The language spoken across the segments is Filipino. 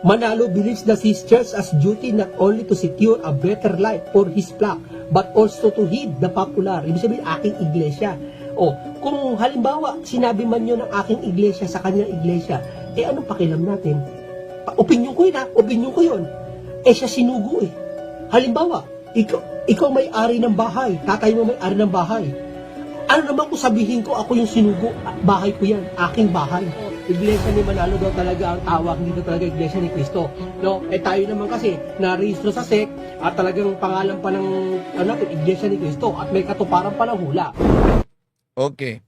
Manalo believes that his church has duty not only to secure a better life for his flock, but also to heed the popular. Ibig sabihin, aking iglesia. O, kung halimbawa, sinabi man yun ng aking iglesia sa kanyang iglesia, eh anong pakialam natin? Pa- Opinion ko yun ha, opinion ko yun. Eh siya sinugo eh. Halimbawa, ikaw, ikaw may-ari ng bahay, tatay mo may-ari ng bahay. Ano naman kung sabihin ko ako yung sinugo, ah, bahay ko yan, aking bahay. Iglesia ni Manalo daw talaga ang tawag, hindi talaga Iglesia ni Cristo. No, eh tayo naman kasi narehistro sa SEC at talagang pangalan pa ng ano, Iglesia ni Cristo at may katuparan pa ng hula. Okay.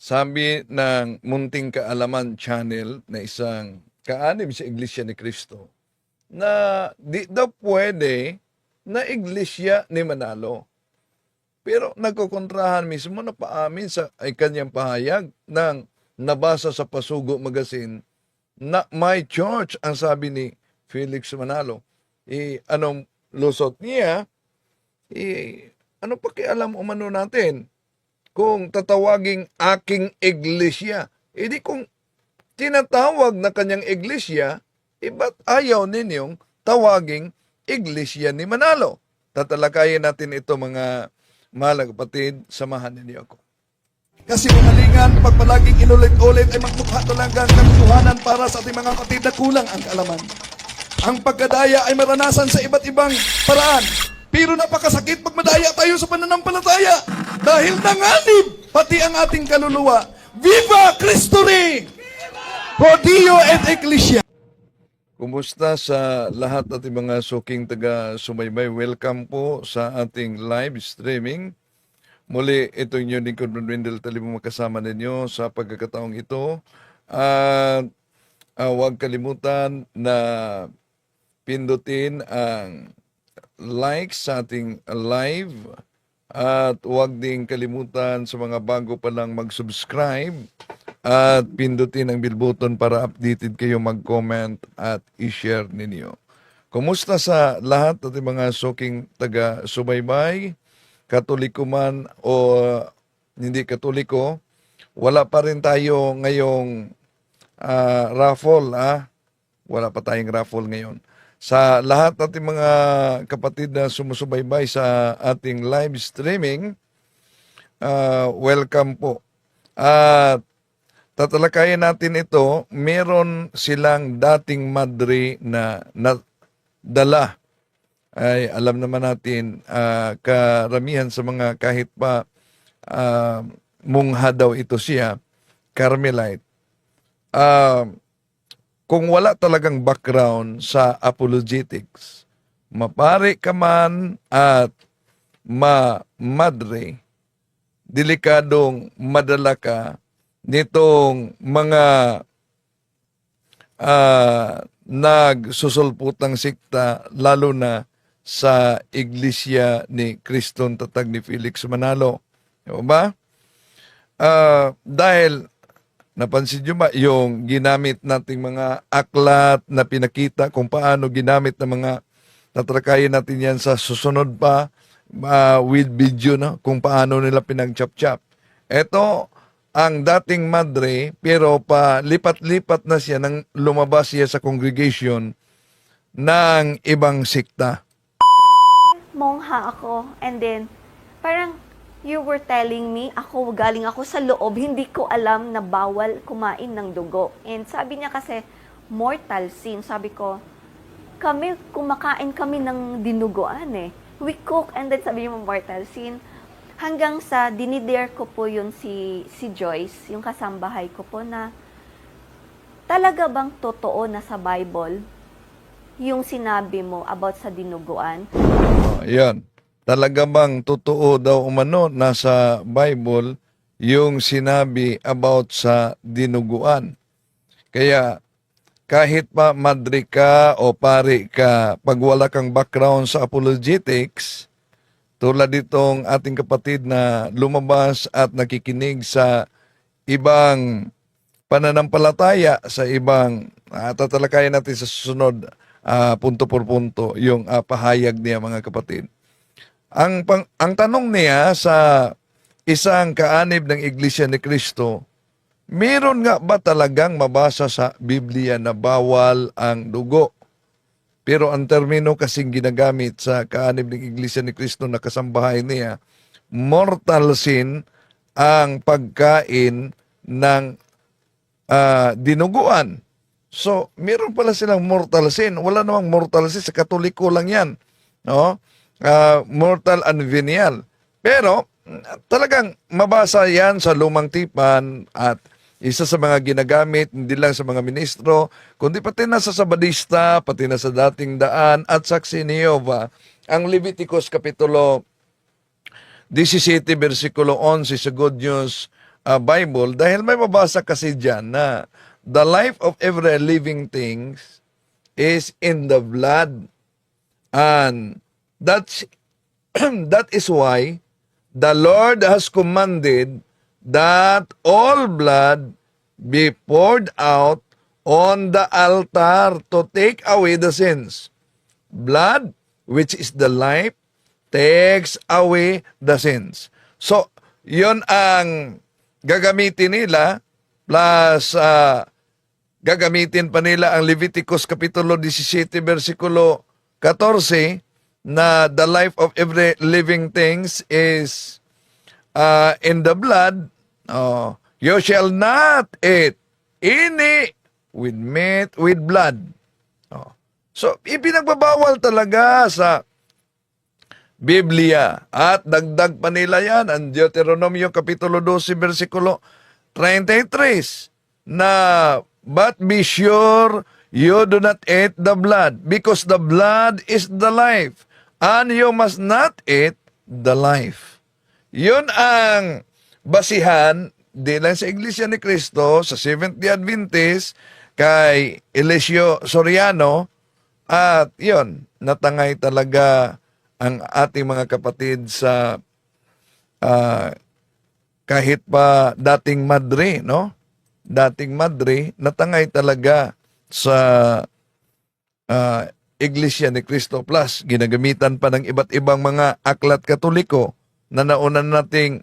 Sabi ng Munting Kaalaman Channel na isang kaanib sa Iglesia ni Cristo na di daw pwede na Iglesia ni Manalo. Pero nagkukontrahan mismo na paamin sa ay kanyang pahayag ng nabasa sa Pasugo Magazine na my church ang sabi ni Felix Manalo. Eh, anong lusot niya? Eh, ano pakialam umano natin? kung tatawaging aking iglesia. E di kung tinatawag na kanyang iglesia, e ba't ayaw ninyong tawaging iglesia ni Manalo? Tatalakayin natin ito mga mahal samahan ninyo ako. Kasi kamalingan, pag palaging inulit-ulit ay magmukha talaga ang katotohanan para sa ating mga kapatid na kulang ang kaalaman. Ang pagkadaya ay maranasan sa iba't ibang paraan. Pero napakasakit pag madaya tayo sa pananampalataya. Dahil nanganib pati ang ating kaluluwa. Viva Cristo Rey! Pro Dio et Ecclesia. Kumusta sa lahat ating mga suking taga sumaybay? Welcome po sa ating live streaming. Muli, ito yung lingkod ng Wendell Talibong makasama ninyo sa pagkakataong ito. At ah, huwag kalimutan na pindutin ang like sa ating live at huwag ding kalimutan sa mga bago pa lang mag-subscribe at pindutin ang bell button para updated kayo mag-comment at i-share ninyo. Kumusta sa lahat at mga suking taga-subaybay, katoliko man o hindi katoliko, wala pa rin tayo ngayong ah, raffle, ah. Wala pa tayong raffle ngayon. Sa lahat nating mga kapatid na sumusubaybay sa ating live streaming, ah, welcome po. At tatalakayin natin ito, meron silang dating madre na, na dala. Ay alam naman natin, ah, karamihan sa mga kahit pa ah, mungha daw ito siya, Carmelite. Ah, kung wala talagang background sa apologetics, mapare ka man at ma-madre, delikadong madala ka nitong mga ah, nagsusulputang sikta lalo na sa iglesia ni Kriston Tatag ni Felix Manalo. Di ba? Ah, dahil napansin nyo ba yung ginamit nating mga aklat na pinakita kung paano ginamit ng mga tatrakayin natin yan sa susunod pa ah, with video na kung paano nila pinag-chop-chop. Ito ang dating madre pero pa lipat-lipat na siya nang lumabas siya sa congregation ng ibang sikta. Mongha ako. And then, parang you were telling me, ako galing ako sa loob, hindi ko alam na bawal kumain ng dugo. And sabi niya kasi, mortal sin. Sabi ko, kami, kumakain kami ng dinuguan eh. We cook, and then sabi niya, mortal sin. Hanggang sa dinidare ko po yun si, si Joyce, yung kasambahay ko po na, talaga bang totoo na sa Bible yung sinabi mo about sa dinuguan? Ayan. Talaga bang totoo daw umano nasa Bible yung sinabi about sa dinuguan? Kaya kahit pa madre ka o pari ka, pag wala kang background sa apologetics, tulad ditong ating kapatid na lumabas at nakikinig sa ibang pananampalataya, sa ibang, uh, tatalakayan natin sa susunod, ah, punto por punto, yung ah, pahayag niya mga kapatid. Ang, pang, ang tanong niya sa isang kaanib ng Iglesia ni Kristo, meron nga ba talagang mabasa sa Biblia na bawal ang dugo? Pero ang termino kasing ginagamit sa kaanib ng Iglesia ni Cristo na kasambahay niya, mortal sin ang pagkain ng ah, dinuguan. So, meron pala silang mortal sin. Wala namang mortal sin. Sa katoliko lang yan. No? Ah, mortal and venial. Pero, talagang mabasa yan sa lumang tipan at isa sa mga ginagamit, hindi lang sa mga ministro, kundi pati na sa sabadista, pati na sa dating daan at saksi ni Jehovah, ang Leviticus Kapitulo 17 versikulo 11 sa Good News uh, Bible dahil may mabasa kasi diyan na the life of every living things is in the blood and that's that is why the Lord has commanded that all blood be poured out on the altar to take away the sins blood, which is the life, takes away the sins. So, yon ang gagamitin nila plus ah, gagamitin pa nila ang Leviticus Kapitulo 17 versikulo 14 na the life of every living things is uh, in the blood, oh, you shall not eat any with meat with blood. Oh. So, ipinagbabawal talaga sa Biblia. At dagdag pa nila yan, ang Deuteronomio Kapitulo 12, versikulo 33, na, But be sure you do not eat the blood, because the blood is the life, and you must not eat the life. Yun ang basihan di lang sa Iglesia ni Cristo, sa Seventh-day Adventist, kay Eliseo Soriano, at yun, natangay talaga ang ating mga kapatid sa ah, kahit pa dating madre, no? Dating madre, natangay talaga sa ah, Iglesia ni Cristo Plus. Ginagamitan pa ng iba't ibang mga aklat katoliko na nauna nating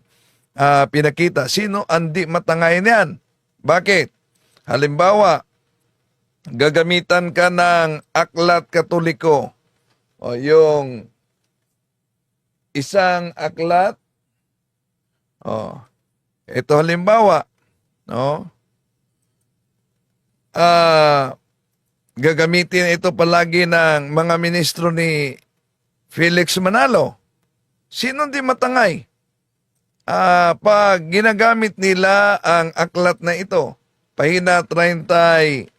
ah, pinakita. Sino ang di matangay niyan? Bakit? Halimbawa, gagamitan ka ng aklat katoliko o yung isang aklat oh ito halimbawa no ah gagamitin ito palagi ng mga ministro ni Felix Manalo sino di matangay ah pag ginagamit nila ang aklat na ito pahina 30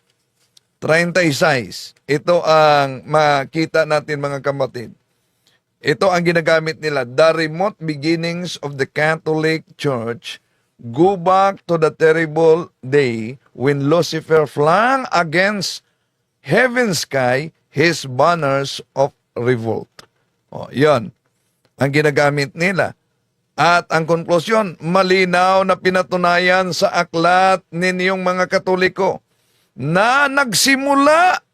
36. Ito ang makita natin mga kapatid. Ito ang ginagamit nila. The remote beginnings of the Catholic Church go back to the terrible day when Lucifer flung against heaven's sky his banners of revolt. O, yon ang ginagamit nila. At ang konklusyon, malinaw na pinatunayan sa aklat ninyong mga katoliko na nagsimula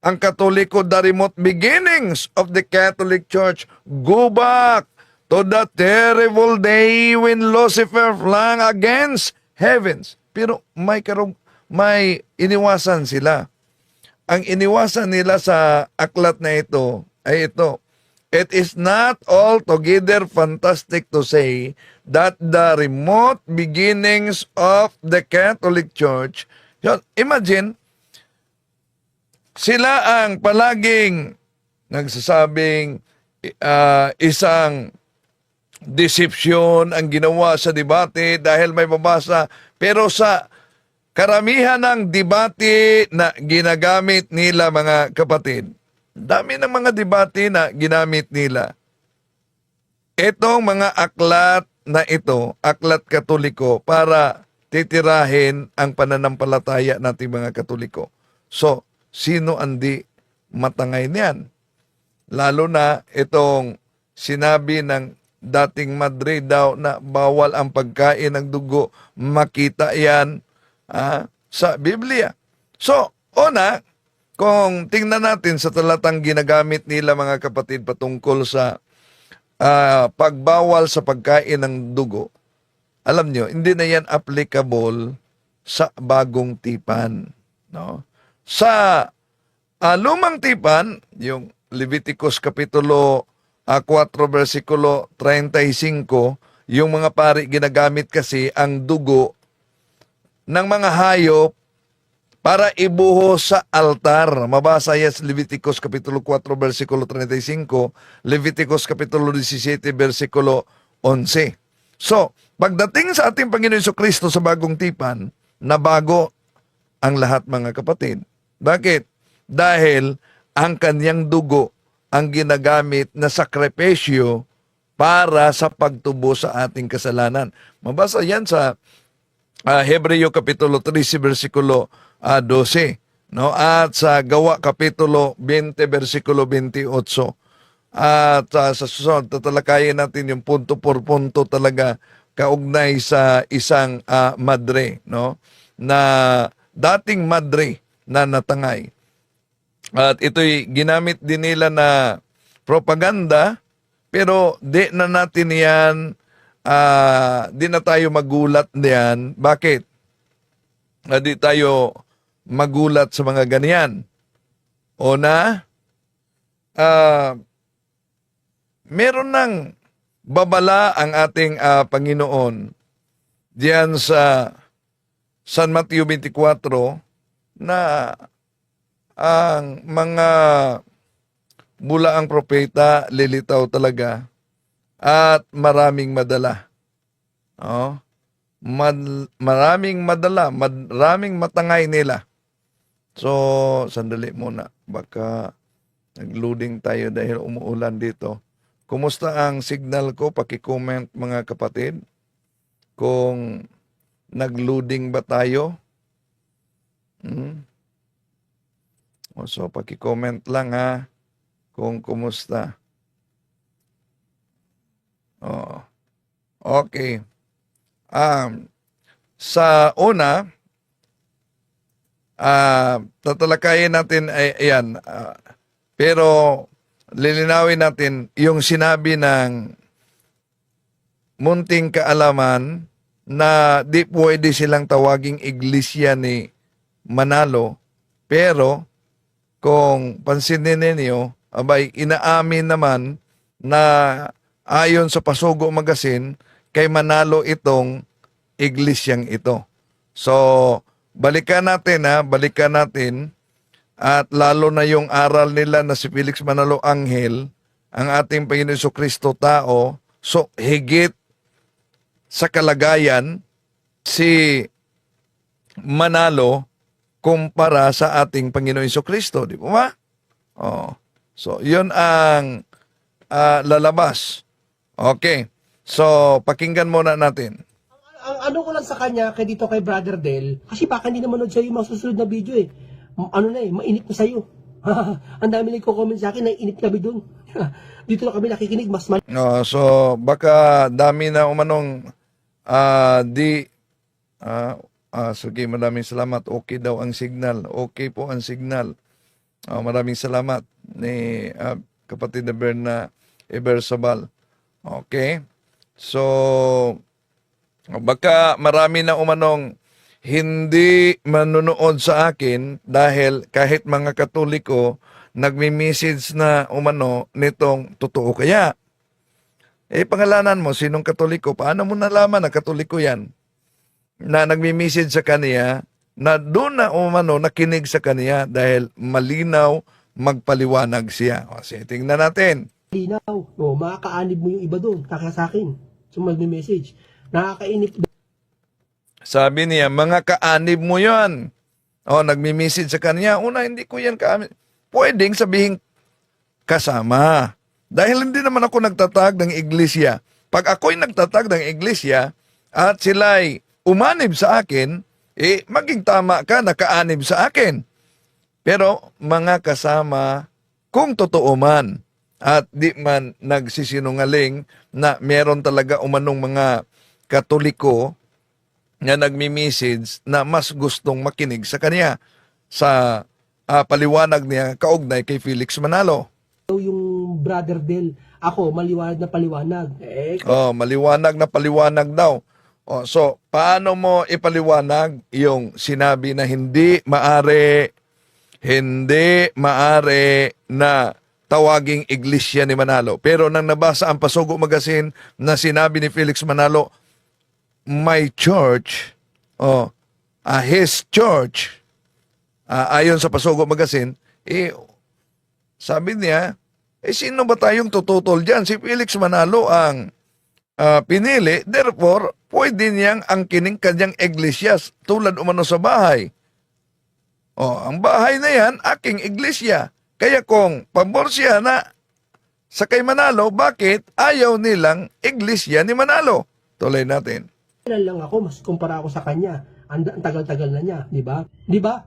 ang Katoliko, the remote beginnings of the Catholic Church go back to the terrible day when Lucifer flung against heavens. Pero may karong may iniwasan sila. Ang iniwasan nila sa aklat na ito ay ito. It is not altogether fantastic to say that the remote beginnings of the Catholic Church yun, imagine, sila ang palaging nagsasabing ah, isang deception ang ginawa sa debate dahil may mabasa. Pero sa karamihan ng debate na ginagamit nila mga kapatid, dami ng mga debate na ginamit nila. Itong mga aklat na ito, aklat katoliko, para titirahin ang pananampalataya nating mga katoliko. So, sino andi matangay niyan? Lalo na itong sinabi ng dating Madrid daw na bawal ang pagkain ng dugo. Makita yan ah, sa Biblia. So, una, kung tingnan natin sa talatang ginagamit nila mga kapatid patungkol sa ah, pagbawal sa pagkain ng dugo, alam nyo, hindi na yan applicable sa bagong tipan. No? Sa ah, lumang tipan, yung Leviticus Kapitulo ah, 4 versikulo 35, yung mga pari ginagamit kasi ang dugo ng mga hayop para ibuhos sa altar. Mabasa yan Leviticus Kapitulo 4, versikulo 35, Leviticus Kapitulo 17, versikulo 11. So, pagdating sa ating Panginoon Hesus Kristo sa bagong tipan, nabago ang lahat mga kapatid. Bakit? Dahil ang kanyang dugo ang ginagamit na sakripisyo para sa pagtubo sa ating kasalanan. Mabasa yan sa uh, Hebreo Kapitulo 13, versikulo ah, 12. No? At sa Gawa Kapitulo 20, versikulo 28. At ah, sa susunod, tatalakayin natin yung punto por punto talaga kaugnay sa isang ah, madre, no? Na dating madre na natangay. At ito'y ginamit din nila na propaganda, pero di na natin yan, ah, di na tayo magulat diyan. Bakit? Ah, di tayo magulat sa mga ganyan. O na, ah, meron ng babala ang ating ah, Panginoon diyan sa San Mateo 24 na ang mga bulaang propeta lilitaw talaga at maraming madala. Oh. Mad- maraming madala, maraming matangay nila. So, sandali muna. Baka nag-loading tayo dahil umuulan dito. Kumusta ang signal ko? Paki-comment mga kapatid. Kung nag-loading ba tayo? Hmm? O, so, paki-comment lang ha kung kumusta. Oh. Okay. Um, sa una, ah tatalakayin natin ay ayan. ah, pero lilinawin natin yung sinabi ng munting kaalaman na di pwede silang tawaging iglesia ni Manalo. Pero kung pansinin ninyo, abay inaamin naman na ayon sa Pasugo Magazine, kay Manalo itong iglesyang ito. So, balikan natin ha, balikan natin at lalo na yung aral nila na si Felix Manalo Angel, ang ating Panginoon Kristo tao, so higit sa kalagayan si Manalo kumpara sa ating Panginoon Kristo, di ba? Oh. So, yun ang ah, lalabas. Okay. So, pakinggan muna natin. ang ano ko lang sa kanya, kay dito kay Brother Del, kasi baka hindi naman sa yung mga susunod na video eh. Ano na eh, mainit na sa'yo. ang dami nagko-comment sa akin, naiinit kami dun. dito na kami nakikinig, mas mal- Oh, so baka dami na umanong ah, di ah ah, sige, maraming salamat. Okay daw ang signal. Okay po ang signal. Ah, maraming salamat ni ah, kapatid na Berna Ebersabal. Okay? So baka marami na umanong hindi manunood sa akin dahil kahit mga katoliko nagmi-message na umano nitong totoo kaya. Eh, pangalanan mo, sinong katoliko? Paano mo nalaman na katoliko yan? Na nagmi-message sa kaniya, na doon na umano nakinig sa kaniya dahil malinaw magpaliwanag siya. O, sige, tingnan natin. linaw. O, makakaanib mo yung iba dun, kaka sa akin. So, magme-message. Nakakainip Sabi niya, mga kaanib mo yan. O, nagmi-message sa kanya. Una, hindi ko yan kaanib. Pwedeng sabihin kasama. Dahil hindi naman ako nagtatag ng iglesia. Pag ako'y nagtatag ng iglesia at sila'y umanib sa akin, eh, maging tama ka na kaanib sa akin. Pero mga kasama, kung totoo man at di man nagsisinungaling na meron talaga umanong mga katoliko na nagmi-message na mas gustong makinig sa kanya sa ah, paliwanag niya kaugnay kay Felix Manalo. yung Brother Del. Ako, maliwanag na paliwanag. Eh, Oh, maliwanag na paliwanag daw. O, so, paano mo ipaliwanag yung sinabi na hindi maari, hindi maari na tawaging iglesia ni Manalo. Pero nang nabasa ang Pasugo Magazine na sinabi ni Felix Manalo, my church, oh, ah, his church, ah, ayon sa Pasugo Magazine, eh, sabi niya, eh sino ba tayong tututol dyan? Si Felix Manalo ang ah, pinili, therefore, pwede niyang angkining kanyang iglesyas tulad umano sa bahay. O, ang bahay na yan, aking iglesia. Kaya kung pabor na sa kay Manalo, bakit ayaw nilang iglesia ni Manalo? Tuloy natin. Kailan lang ako, mas kumpara ako sa kanya. Ang, tagal-tagal na niya, di ba? Di ba?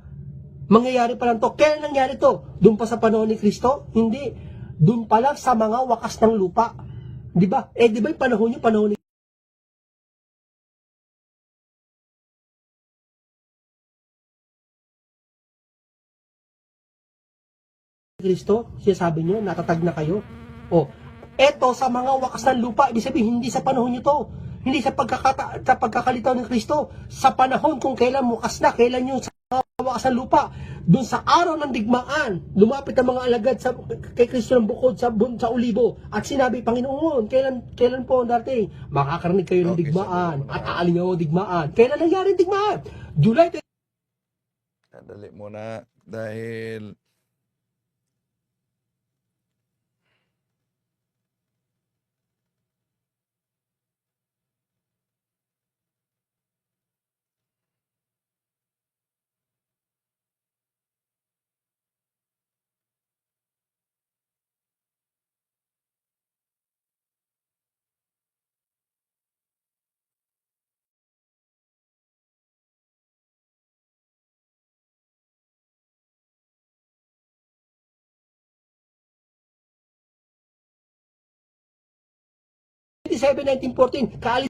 Mangyayari pa lang to. Kailan nangyari to? Doon pa sa panahon ni Kristo? Hindi. Doon pa lang sa mga wakas ng lupa. Di ba? Eh, di ba yung panahon niyo, panahon ni Kristo, sinasabi niyo, natatag na kayo. O, eto sa mga wakas ng lupa, ibig sabihin, hindi sa panahon niyo to. Hindi sa, pagkakata, sa pagkakalitaw ng Kristo. Sa panahon kung kailan wakas na, kailan yung sa wakas ng lupa. Doon sa araw ng digmaan, lumapit ang mga alagad sa, kay Kristo ng bukod sa, sa ulibo. At sinabi, Panginoon, kailan, kailan po ang darating? Makakarinig kayo ng Okay, digmaan. sabi At na. aaling ako digmaan. Kailan nangyari ang digmaan? July Dali muna dahil 1987, 1914, college